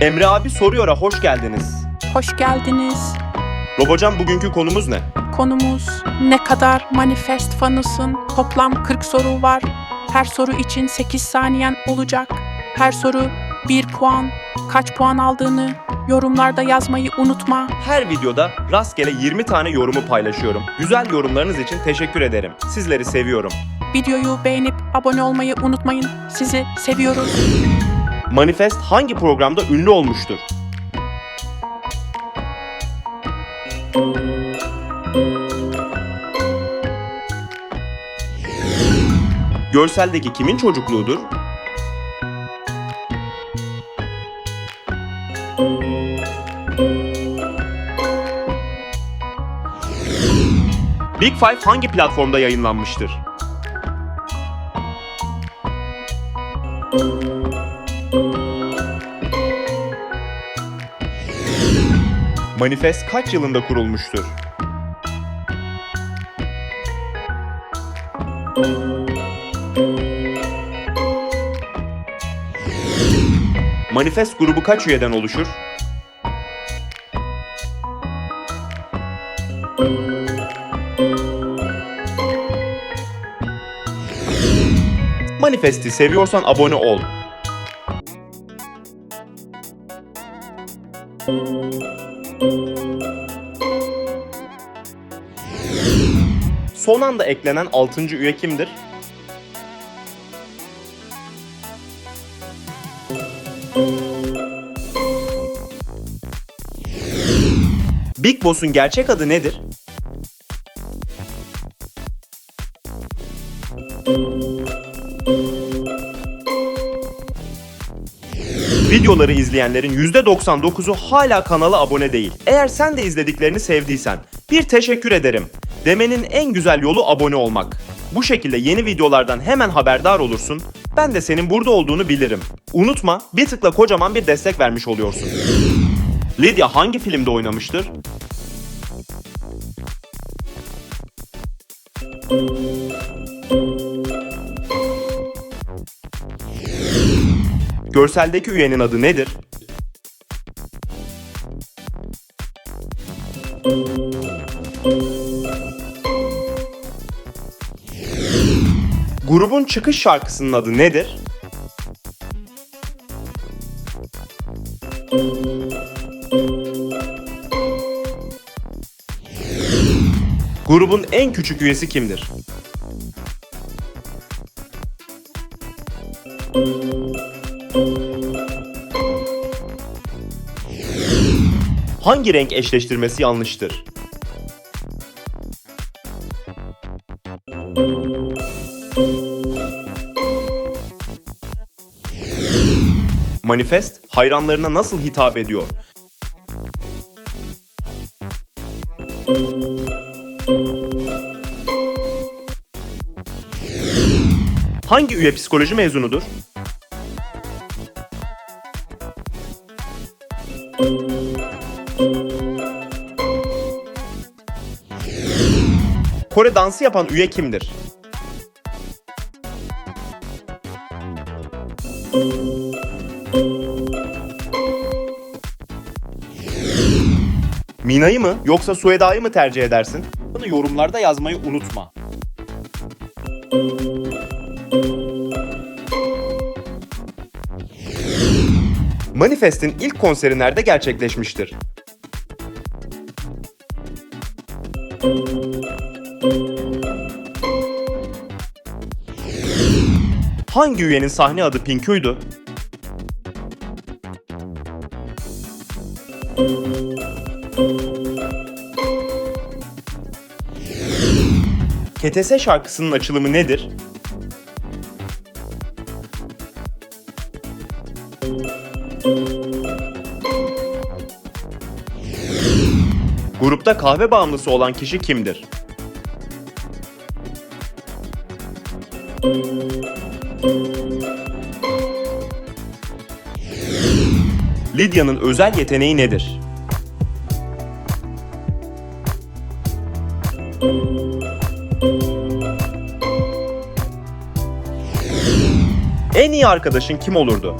Emre abi soruyor'a hoş geldiniz. Hoş geldiniz. Robocan bugünkü konumuz ne? Konumuz ne kadar manifest fanısın? Toplam 40 soru var. Her soru için 8 saniyen olacak. Her soru 1 puan. Kaç puan aldığını yorumlarda yazmayı unutma. Her videoda rastgele 20 tane yorumu paylaşıyorum. Güzel yorumlarınız için teşekkür ederim. Sizleri seviyorum. Videoyu beğenip abone olmayı unutmayın. Sizi seviyoruz. Manifest hangi programda ünlü olmuştur? Görseldeki kimin çocukluğudur? Big Five hangi platformda yayınlanmıştır? Manifest kaç yılında kurulmuştur? Manifest grubu kaç üyeden oluşur? Manifest'i seviyorsan abone ol. Son anda eklenen 6. üye kimdir? Big Boss'un gerçek adı nedir? Videoları izleyenlerin %99'u hala kanala abone değil. Eğer sen de izlediklerini sevdiysen bir teşekkür ederim. Demenin en güzel yolu abone olmak. Bu şekilde yeni videolardan hemen haberdar olursun. Ben de senin burada olduğunu bilirim. Unutma bir tıkla kocaman bir destek vermiş oluyorsun. Lydia hangi filmde oynamıştır? Görseldeki üyenin adı nedir? Grubun çıkış şarkısının adı nedir? Grubun en küçük üyesi kimdir? Hangi renk eşleştirmesi yanlıştır? Manifest hayranlarına nasıl hitap ediyor? Hangi üye psikoloji mezunudur? Kore dansı yapan üye kimdir? Mina'yı mı yoksa Sueda'yı mı tercih edersin? Bunu yorumlarda yazmayı unutma. Manifest'in ilk konseri nerede gerçekleşmiştir? Hangi üyenin sahne adı Pinkuydu? KTS şarkısının açılımı nedir? Grupta kahve bağımlısı olan kişi kimdir? Lydia'nın özel yeteneği nedir? En iyi arkadaşın kim olurdu?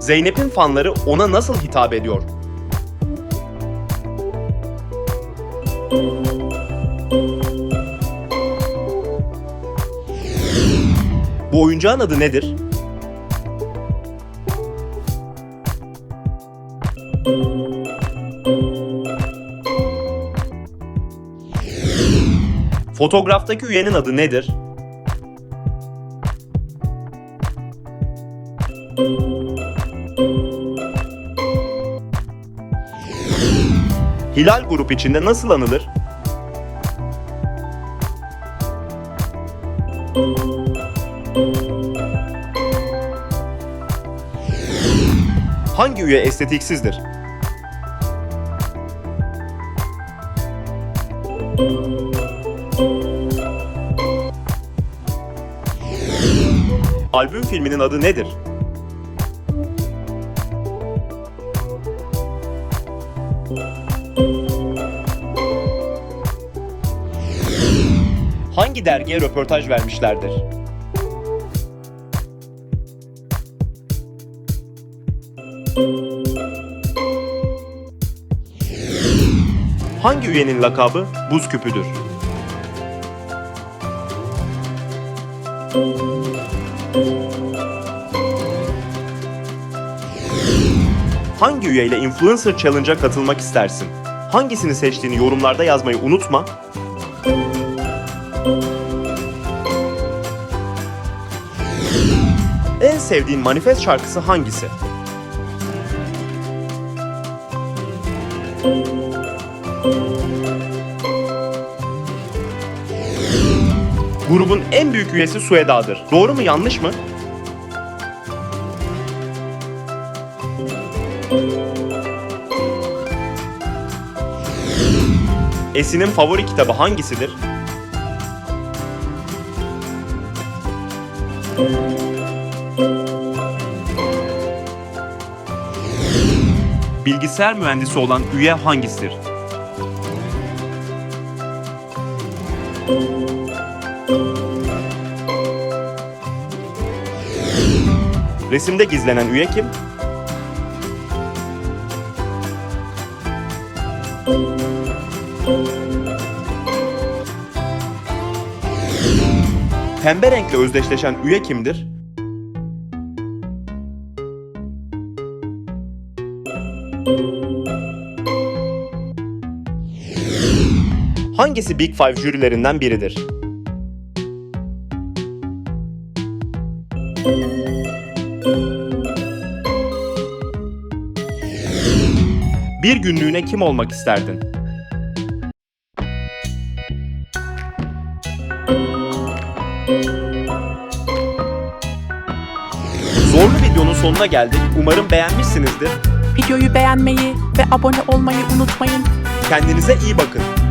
Zeynep'in fanları ona nasıl hitap ediyor? Bu oyuncağın adı nedir? Fotoğraftaki üyenin adı nedir? Hilal grup içinde nasıl anılır? Hangi üye estetiksizdir? Albüm filminin adı nedir? Hangi dergiye röportaj vermişlerdir? Hangi üyenin lakabı buz küpüdür? Hangi üyeyle Influencer Challenge'a katılmak istersin? Hangisini seçtiğini yorumlarda yazmayı unutma. En sevdiğin manifest şarkısı hangisi? Grubun en büyük üyesi Sueda'dır. Doğru mu yanlış mı? Esin'in favori kitabı hangisidir? Bilgisayar mühendisi olan üye hangisidir? Resimde gizlenen üye kim? Pembe renkle özdeşleşen üye kimdir? Hangisi Big Five jürilerinden biridir? Bir günlüğüne kim olmak isterdin? Zorlu videonun sonuna geldik. Umarım beğenmişsinizdir. Videoyu beğenmeyi ve abone olmayı unutmayın. Kendinize iyi bakın.